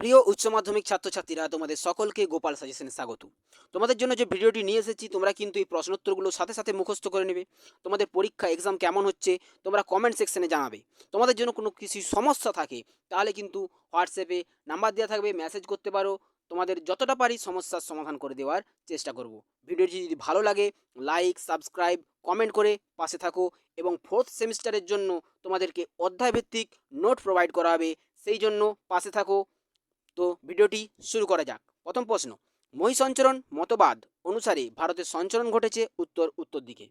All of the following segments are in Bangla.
প্রিয় উচ্চ মাধ্যমিক ছাত্রছাত্রীরা, তোমাদের সকলকে গোপাল সাজেশনে স্বাগত। তোমাদের জন্য যে ভিডিওটি নিয়ে এসেছি, তোমরা কিন্তু এই প্রশ্নোত্তরগুলো সাথে সাথে মুখস্থ করে নেবে। তোমাদের পরীক্ষা এক্সাম কেমন হচ্ছে, তোমরা কমেন্ট সেকশনে জানাবে। তোমাদের জন্য কোনো কিছু সমস্যা থাকে, তাহলে কিন্তু হোয়াটসঅ্যাপে নাম্বার দেওয়া থাকবে মেসেজ করতে পারো। তোমাদের যতটা পারি সমস্যার সমাধান করে দেওয়ার চেষ্টা করব। ভিডিওটি যদি ভালো লাগে লাইক সাবস্ক্রাইব কমেন্ট করে পাশে থাকো এবং ফোর্থ সেমিস্টারের জন্য তোমাদেরকে অধ্যায়ভিত্তিক নোট প্রোভাইড করা হবে। সেই জন্য পাশে থাকো। তো ভিডিওটি শুরু করা যাক। প্রথম প্রশ্ন, মহিসঞ্চরণ মতবাদ অনুসারে ভারতের সঞ্চরণ ঘটেছে উত্তর উত্তর দিকে।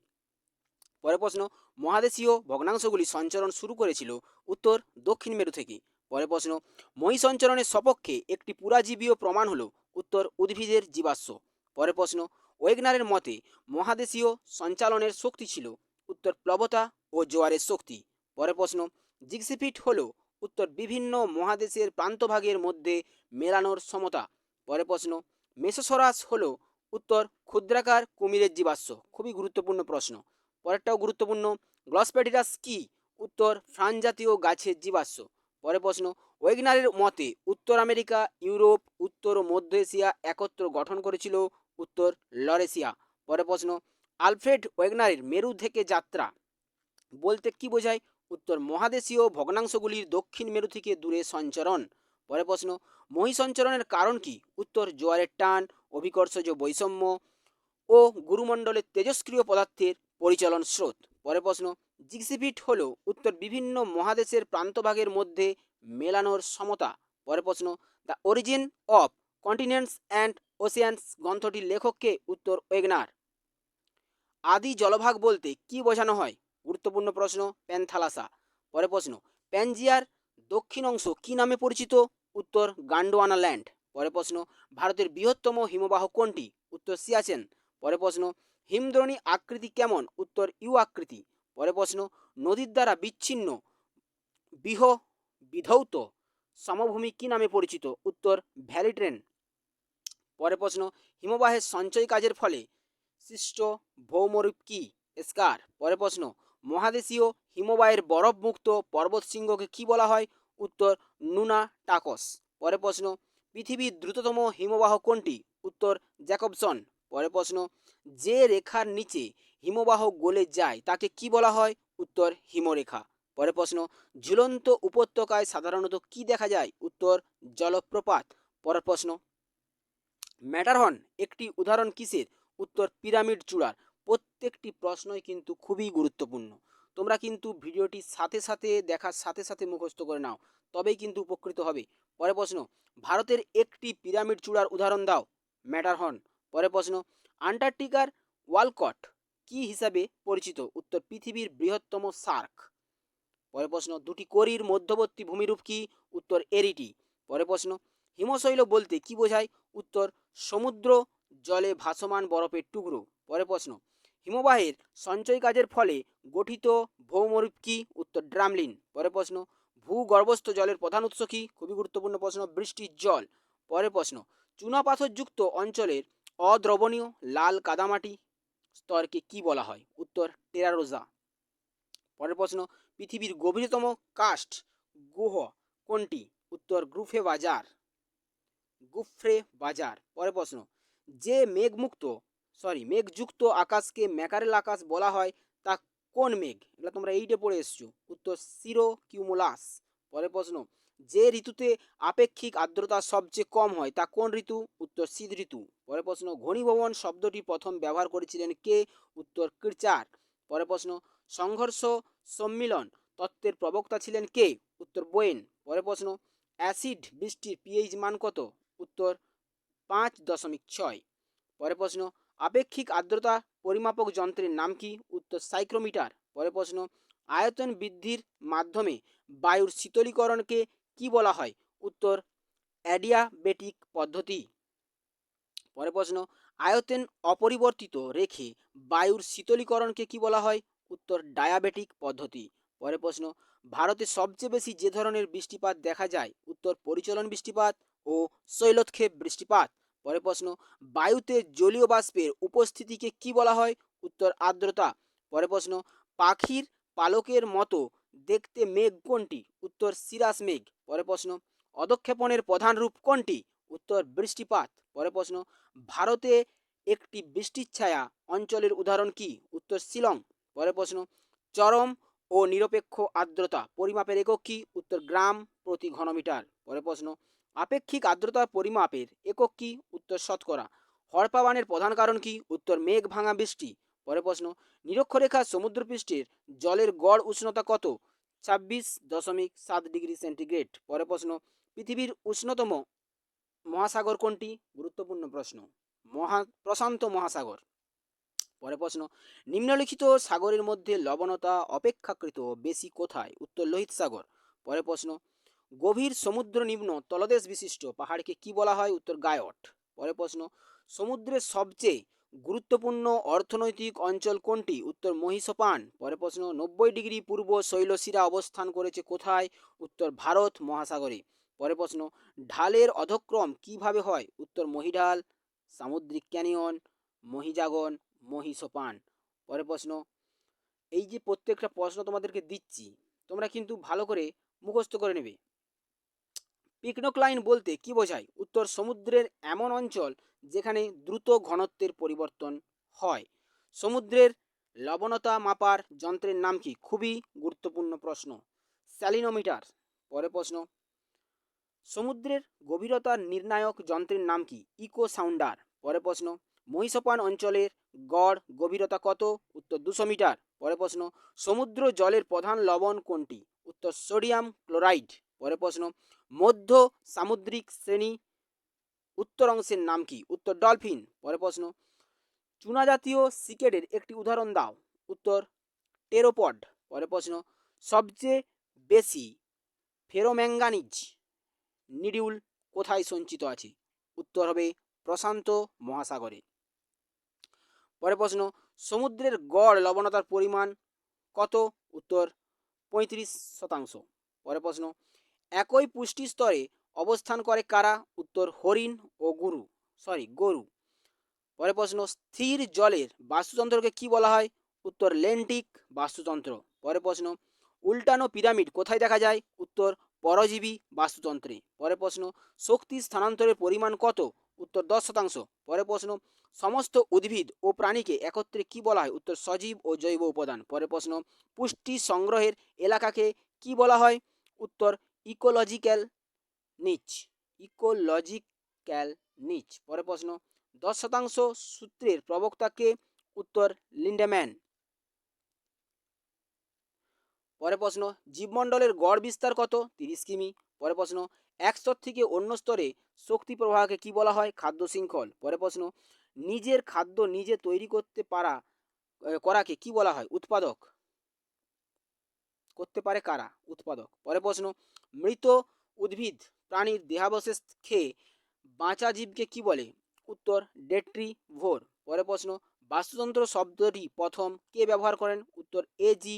পরের প্রশ্ন, মহাদেশীয় ভগ্নাংশগুলি সঞ্চরণ শুরু করেছিল উত্তর দক্ষিণ মেরু থেকে। পরের প্রশ্ন, মহিসঞ্চরণের সপক্ষে একটি পুরাজীবীয় প্রমাণ হল উত্তর উদ্ভিদের জীবাশ্ম। পরের প্রশ্ন, ওয়েগনারের মতে মহাদেশীয় সঞ্চালনের শক্তি ছিল উত্তর প্লবতা ও জোয়ারের শক্তি। পরের প্রশ্ন, জিগসিফিট হলো উত্তর বিভিন্ন মহাদেশের প্রান্তভাগের মধ্যে মেলানোর সমতা। পরের প্রশ্ন, মেসোসরাস হল উত্তর ক্ষুদ্রাকার কুমিরের জীবাশ্ম। খুবই গুরুত্বপূর্ণ প্রশ্ন। পরেরটাও গুরুত্বপূর্ণ গ্লসপ্যাডিরাস কি? উত্তর ফ্রান জাতীয় গাছের জীবাশ্ম। পরের প্রশ্ন, ওয়েগনারের মতে উত্তর আমেরিকা, ইউরোপ, উত্তর ও মধ্য এশিয়া একত্র গঠন করেছিল উত্তর লরেশিয়া। পরের প্রশ্ন, আলফ্রেড ওয়েগনারের মেরু থেকে যাত্রা বলতে কি বোঝায়? উত্তর মহাদেশীয় ভগ্নাংশগুলির দক্ষিণ মেরু থেকে দূরে সঞ্চরণ। পরে প্রশ্ন, মহিসঞ্চরণের কারণ কি? উত্তর, জোয়ারের টান, অভিকর্ষজ বৈষম্য ও গুরুমণ্ডলের তেজস্ক্রিয় পদার্থের পরিচলন স্রোত। পরে প্রশ্ন জিক্সিপিট হল উত্তর বিভিন্ন মহাদেশের প্রান্তভাগের মধ্যে মেলানোর সমতা। পরে প্রশ্ন, the origin of continents and oceans গ্রন্থটির লেখককে উত্তর ওয়েগনার। আদি জলভাগ বলতে কি বোঝানো হয়? গুরুত্বপূর্ণ প্রশ্ন, প্যান্থালাসা। পরে প্রশ্ন, প্যানজিয়ার দক্ষিণ অংশ কি নামে পরিচিত? উত্তর, গান্ডোয়ানা ল্যান্ড। পরে প্রশ্ন, ভারতের বৃহত্তম হিমবাহ কোনটি? উত্তর, সিয়াচেন। পরে প্রশ্ন, হিমদ্রোণী আকৃতি কেমন? উত্তর, ইউ আকৃতি। পরে প্রশ্ন, নদীর দ্বারা বিচ্ছিন্ন, বিহ, বিধৌত সমভূমি কি নামে পরিচিত? উত্তর, ভ্যালি ট্রেন। পরের প্রশ্ন, হিমবাহের সঞ্চয় কাজের ফলে সৃষ্ট ভৌমরূপ কি? স্কার। পরে প্রশ্ন মহাদেশীয় হিমবাহের বরফমুক্ত পর্বতশৃঙ্গকে কি বলা হয়? উত্তর, নুনা টাকস। পরের প্রশ্ন, পৃথিবীর দ্রুততম হিমবাহ কোনটি? উত্তর, জ্যাকবসন। পরের প্রশ্ন, যে রেখার নিচে হিমবাহ গলে যায়, তাকে কি বলা হয়? উত্তর, হিমরেখা। পরের প্রশ্ন, ঝুলন্ত উপত্যকায় সাধারণত কি দেখা যায়? উত্তর, জলপ্রপাত। পরের প্রশ্ন ম্যাটারহন একটি উদাহরণ কিসের? উত্তর, পিরামিড চূড়ার। প্রত্যেকটি প্রশ্নই কিন্তু খুবই গুরুত্বপূর্ণ। তোমরা কিন্তু ভিডিওটি সাথে সাথে দেখার সাথে সাথে মুখস্থ করে নাও, তবেই কিন্তু উপকৃত হবে। পরে প্রশ্ন, ভারতের একটি পিরামিড চূড়ার উদাহরণ দাও ম্যাটারহর্ন পরে প্রশ্ন, আন্টার্কটিকার ওয়ালকট কি হিসাবে পরিচিত? উত্তর, পৃথিবীর বৃহত্তম সার্ক। পরে প্রশ্ন, দুটি করির মধ্যবর্তী ভূমিরূপ কি? উত্তর, এরিটি। পরে প্রশ্ন, হিমশৈল বলতে কি বোঝায়? উত্তর, সমুদ্র জলে ভাসমান বরফের টুকরো। পরে প্রশ্ন হিমবাহের সঞ্চয় কাজের ফলে গঠিত ভৌমরূপ কি? উত্তর ড্রামলিন। পরে প্রশ্ন, ভূগর্ভস্থ জলের প্রধান উৎস কি? খুবই গুরুত্বপূর্ণ প্রশ্ন বৃষ্টির জল। পরের প্রশ্ন চুনাপাথরযুক্ত অঞ্চলের অদ্রবণীয় লাল কাদামাটি স্তরকে কি বলা হয়? উত্তর, টেরারোজা। পরের প্রশ্ন, পৃথিবীর গভীরতম কাস্ট গুহ কোনটি? উত্তর, গ্রুফে বাজার। গুফ্রে বাজার। পরের প্রশ্ন, যে মেঘমুক্ত সরি মেঘযুক্ত আকাশকে ম্যাকারেল আকাশ বলা হয়। তা কোন মেঘ? এগুলো তোমরা এইটে পড়ে এসছো। উত্তর সিরো কিউমোলাস পরের প্রশ্ন, যে ঋতুতে আপেক্ষিক আর্দ্রতা সবচেয়ে কম হয়, তা কোন ঋতু? উত্তর, শীত ঋতু। পরের প্রশ্ন, ঘনীভবন শব্দটি প্রথম ব্যবহার করেছিলেন কে? উত্তর, কিরচার। পরের প্রশ্ন, সংঘর্ষ সম্মিলন তত্ত্বের প্রবক্তা ছিলেন কে? উত্তর, বোয়েন। পরের প্রশ্ন, অ্যাসিড বৃষ্টির পিএইচ মান কত? উত্তর, পাঁচ দশমিক ছয়। পরের প্রশ্ন আপেক্ষিক আর্দ্রতা পরিমাপক যন্ত্রের নাম কি? উত্তর সাইক্রোমিটার। পরের প্রশ্ন, আয়তন বৃদ্ধির মাধ্যমে বায়ুর শীতলীকরণকে কি বলা হয়? উত্তর, অ্যাডিয়াবেটিক পদ্ধতি। পরের প্রশ্ন, আয়তন অপরিবর্তিত রেখে বায়ুর শীতলীকরণকে কি বলা হয়? উত্তর, ডায়াবেটিক পদ্ধতি। পরের প্রশ্ন, ভারতে সবচেয়ে বেশি যে ধরনের বৃষ্টিপাত দেখা যায়? উত্তর, পরিচলন বৃষ্টিপাত ও শৈলক্ষেপ বৃষ্টিপাত। পরের প্রশ্ন, বায়ুতে জলীয় বাষ্পের উপস্থিতিকে কি বলা হয়? উত্তর, আর্দ্রতা। পরের প্রশ্ন, পাখির পালকের মতো দেখতে মেঘ কোনটি? উত্তর সিরাস মেঘ। পরের প্রশ্ন অধক্ষেপণের প্রধান রূপ কোনটি? উত্তর, বৃষ্টিপাত। পরের প্রশ্ন, ভারতে একটি বৃষ্টির ছায়া অঞ্চলের উদাহরণ কি? উত্তর, শিলং। পরের প্রশ্ন, চরম ও নিরপেক্ষ আর্দ্রতা পরিমাপের একক কি? উত্তর, গ্রাম প্রতি ঘনমিটার। পরের প্রশ্ন আপেক্ষিক আর্দ্রতা পরিমাপের একক কি? উত্তর শতকরা। হরপাবানের প্রধান কারণ কি? উত্তর মেঘ ভাঙা বৃষ্টি। পরে প্রশ্ন, নিরক্ষরেখা সমুদ্রপৃষ্ঠের জলের গড় উষ্ণতা কত? ছাব্বিশ দশমিক সাত ডিগ্রি সেন্টিগ্রেড। পরে প্রশ্ন, পৃথিবীর উষ্ণতম মহাসাগর কোনটি? গুরুত্বপূর্ণ প্রশ্ন, মহা, প্রশান্ত মহাসাগর। পরে প্রশ্ন, নিম্নলিখিত সাগরের মধ্যে লবণতা অপেক্ষাকৃত বেশি কোথায়? উত্তর লোহিত সাগর। পরে প্রশ্ন গভীর সমুদ্র নিম্ন তলদেশ বিশিষ্ট পাহাড়কে কি বলা হয়? উত্তর গায়ট। পরের প্রশ্ন, সমুদ্রের সবচেয়ে গুরুত্বপূর্ণ অর্থনৈতিক অঞ্চল কোনটি? উত্তর মহিষপান। পরের প্রশ্ন, নব্বই ডিগ্রি পূর্ব শৈলশিরা অবস্থান করেছে কোথায়? উত্তর ভারত মহাসাগরে। পরের প্রশ্ন, ঢালের অধক্রম কীভাবে হয়? উত্তর মহিঢাল, সামুদ্রিক ক্যানিয়ন, মহিজাগন, মহিষপান। পরের প্রশ্ন, এই যে প্রত্যেকটা প্রশ্ন তোমাদেরকে দিচ্ছি, তোমরা কিন্তু ভালো করে মুখস্থ করে নেবে। পিকনোক্লাইন বলতে কি বোঝায়? উত্তর, সমুদ্রের এমন অঞ্চল যেখানে দ্রুত ঘনত্বের পরিবর্তন হয়। সমুদ্রের লবণতা মাপার যন্ত্রের নাম কি? খুবই গুরুত্বপূর্ণ প্রশ্ন। স্যালিনোমিটার। পরের প্রশ্ন। সমুদ্রের গভীরতার নির্ণায়ক যন্ত্রের নাম কি? ইকো সাউন্ডার পরের প্রশ্ন। মহিষপান অঞ্চলের গড় গভীরতা কত? উত্তর, দুশো মিটার। পরের প্রশ্ন। সমুদ্র জলের প্রধান লবণ কোনটি? উত্তর, সোডিয়াম ক্লোরাইড। পরের প্রশ্ন। মধ্য সামুদ্রিক শ্রেণি উত্তর অংশের নাম কি? উত্তর ডলফিন। পরে প্রশ্ন, চুনা জাতীয় সিকেডের একটি উদাহরণ দাও। উত্তর, টেরোপড। পরে প্রশ্ন, সবচেয়ে বেশি ফেরোম্যাঙ্গানিজ নিডিউল কোথায় সঞ্চিত আছে? উত্তর হবে প্রশান্ত মহাসাগরে। পরে প্রশ্ন, সমুদ্রের গড় লবণতার পরিমাণ কত? উত্তর, পঁয়ত্রিশ শতাংশ। পরে প্রশ্ন একই পুষ্টি স্তরে অবস্থান করে কারা? উত্তর, হরিণ ও গুরু। সরি গরু। পরের প্রশ্ন, স্থির জলের বাস্তুতন্ত্রকে কি বলা হয়? উত্তর, লেন্টিক বাস্তুতন্ত্র। পরের প্রশ্ন, উল্টানো পিরামিড কোথায় দেখা যায়? উত্তর, পরজীবী বাস্তুতন্ত্রে। পরের প্রশ্ন, শক্তি স্থানান্তরের পরিমাণ কত? উত্তর, দশ শতাংশ। পরের প্রশ্ন, সমস্ত উদ্ভিদ ও প্রাণীকে একত্রে কি বলা হয়? উত্তর, সজীব ও জৈব উপাদান। পরের প্রশ্ন, পুষ্টি সংগ্রহের এলাকাকে কি বলা হয়? উত্তর ইকোলজিক্যাল নিচ ইকোলজিক্যাল নিচ পরের প্রশ্ন, দশ শতাংশ সূত্রের প্রবক্তাকে উত্তর লিন্ডেম্যান পরের প্রশ্ন, জীবমণ্ডলের গড় বিস্তার কত? তিরিশ কিমি। পরের প্রশ্ন, এক স্তর থেকে অন্য স্তরে শক্তি প্রবাহকে কি বলা হয়? খাদ্য শৃঙ্খল। পরের প্রশ্ন, নিজের খাদ্য নিজে তৈরি করতে পারা করাকে কি বলা হয়? উৎপাদক। করতে পারে কারা? উৎপাদক। পরে প্রশ্ন, মৃত উদ্ভিদ প্রাণীর দেহাবশেষ খেয়ে বাঁচা জীবকে কি বলে? উত্তর ডেট্রি ভোর পরে প্রশ্ন, বাস্তুতন্ত্র শব্দটি প্রথম কে ব্যবহার করেন? উত্তর, এ জি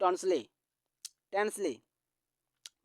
টনসলে। ট্যান্সলে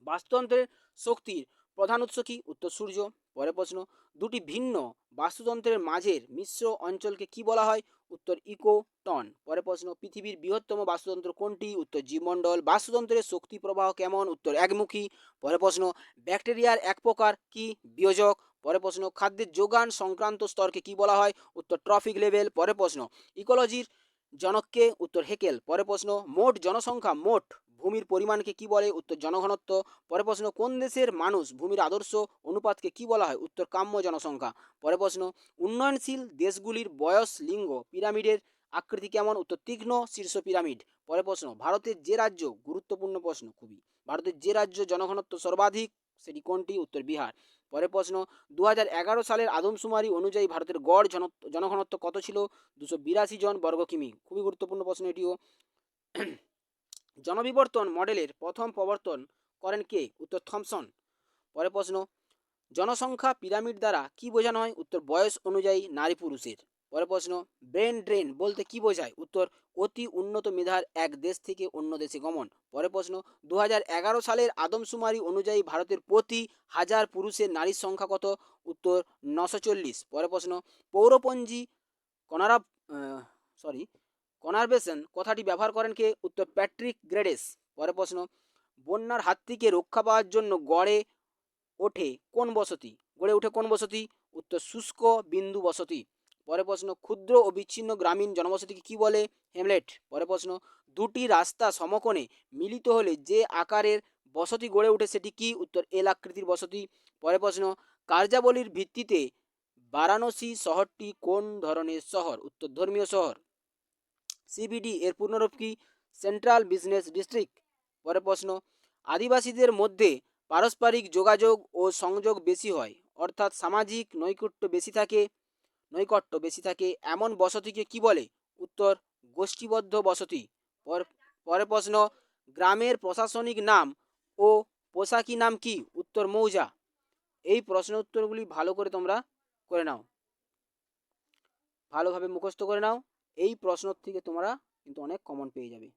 বাস্তুতন্ত্রের শক্তির প্রধান উৎস কি? উত্তর, সূর্য। পরের প্রশ্ন, দুটি ভিন্ন বাস্তুতন্ত্রের মাঝের মিশ্র অঞ্চলকে কি বলা হয়? উত্তর, ইকোটন। পরের প্রশ্ন, পৃথিবীর বৃহত্তম বাস্তুতন্ত্র কোনটি? উত্তর, জীবমণ্ডল। বাস্তুতন্ত্রের শক্তি প্রবাহ কেমন? উত্তর, একমুখী। পরের প্রশ্ন, ব্যাকটেরিয়ার এক প্রকার কি? বিয়োজক। পরে প্রশ্ন, খাদ্যের যোগান সংক্রান্ত স্তরকে কি বলা হয়? উত্তর, ট্রফিক লেভেল। পরে প্রশ্ন, ইকোলজির জনককে? উত্তর, হেকেল। পরে প্রশ্ন, মোট জনসংখ্যা মোট ভূমির পরিমাণকে কি বলে? উত্তর জনঘনত্ব। পরে প্রশ্ন, কোন দেশের মানুষ ভূমির আদর্শ অনুপাতকে কি বলা হয়? উত্তর, কাম্য জনসংখ্যা। পরে প্রশ্ন, উন্নয়নশীল দেশগুলির বয়স, লিঙ্গ, পিরামিডের আকৃতি কেমন? উত্তর, তীক্ষ্ণ শীর্ষ পিরামিড। পরে প্রশ্ন, ভারতের যে রাজ্য? গুরুত্বপূর্ণ প্রশ্ন, খুবই। ভারতের যে রাজ্য জনঘনত্ব সর্বাধিক, সেটি কোনটি? উত্তর, বিহার। পরের প্রশ্ন দু হাজার এগারো সালের আদমশুমারি অনুযায়ী ভারতের গড় জন জনঘনত্ব কত ছিল? দুশো বিরাশি জন বর্গ কিমি। খুবই গুরুত্বপূর্ণ প্রশ্ন এটিও। জনবিবর্তন মডেলের প্রথম প্রবর্তন করেন কে? উত্তর থমসন। পরের প্রশ্ন, জনসংখ্যা পিরামিড দ্বারা কি বোঝানো হয়? উত্তর, বয়স অনুযায়ী নারী পুরুষের। পরের প্রশ্ন, ব্রেন ড্রেন বলতে কি বোঝায়? উত্তর, অতি উন্নত মেধার এক দেশ থেকে অন্য দেশে গমন। পরের প্রশ্ন দু হাজার এগারো সালের আদমশুমারি অনুযায়ী ভারতের প্রতি হাজার পুরুষের নারীর সংখ্যা কত? উত্তর, নশো চল্লিশ। পরের প্রশ্ন, পৌরপঞ্জি কনারা সরি কনারভেশন কথাটি ব্যবহার করেন কে? উত্তর প্যাট্রিক গ্রেডেস। পরের প্রশ্ন, বন্যার হাত থেকে রক্ষা পাওয়ার জন্য গড়ে ওঠে কোন বসতি? গড়ে ওঠে কোন বসতি? উত্তর শুষ্ক বিন্দু বসতি। পরে প্রশ্ন, ক্ষুদ্র ও বিচ্ছিন্ন গ্রামীণ জনবসতিকে কি বলে? হেমলেট। পরে প্রশ্ন, দুটি রাস্তা সমকোণে মিলিত হলে যে আকারের বসতি গড়ে ওঠে সেটি কি? উত্তর এল আকৃতির বসতি। পরে প্রশ্ন, কার্যাবলীর ভিত্তিতে বারাণসী শহরটি কোন ধরনের শহর? উত্তর ধর্মীয় শহর। সিবিডি এর পূর্ণরূপ কি? Central business district. পরে প্রশ্ন, আদিবাসীদের মধ্যে পারস্পরিক যোগাযোগ ও সংযোগ বেশি হয়, অর্থাৎ সামাজিক নৈকট্য বেশি থাকে, নৈকট্য বেশি থাকে, এমন বসতিকে কি বলে? উত্তর, গোষ্ঠীবদ্ধ বসতি। পর- পরে প্রশ্ন, গ্রামের প্রশাসনিক নাম ও পোশাকি নাম কি? উত্তর, মৌজা। এই প্রশ্ন উত্তরগুলি ভালো করে তোমরা করে নাও। ভালোভাবে মুখস্থ করে নাও। এই প্রশ্ন থেকে তোমরা কিন্তু অনেক কমন পেয়ে যাবে।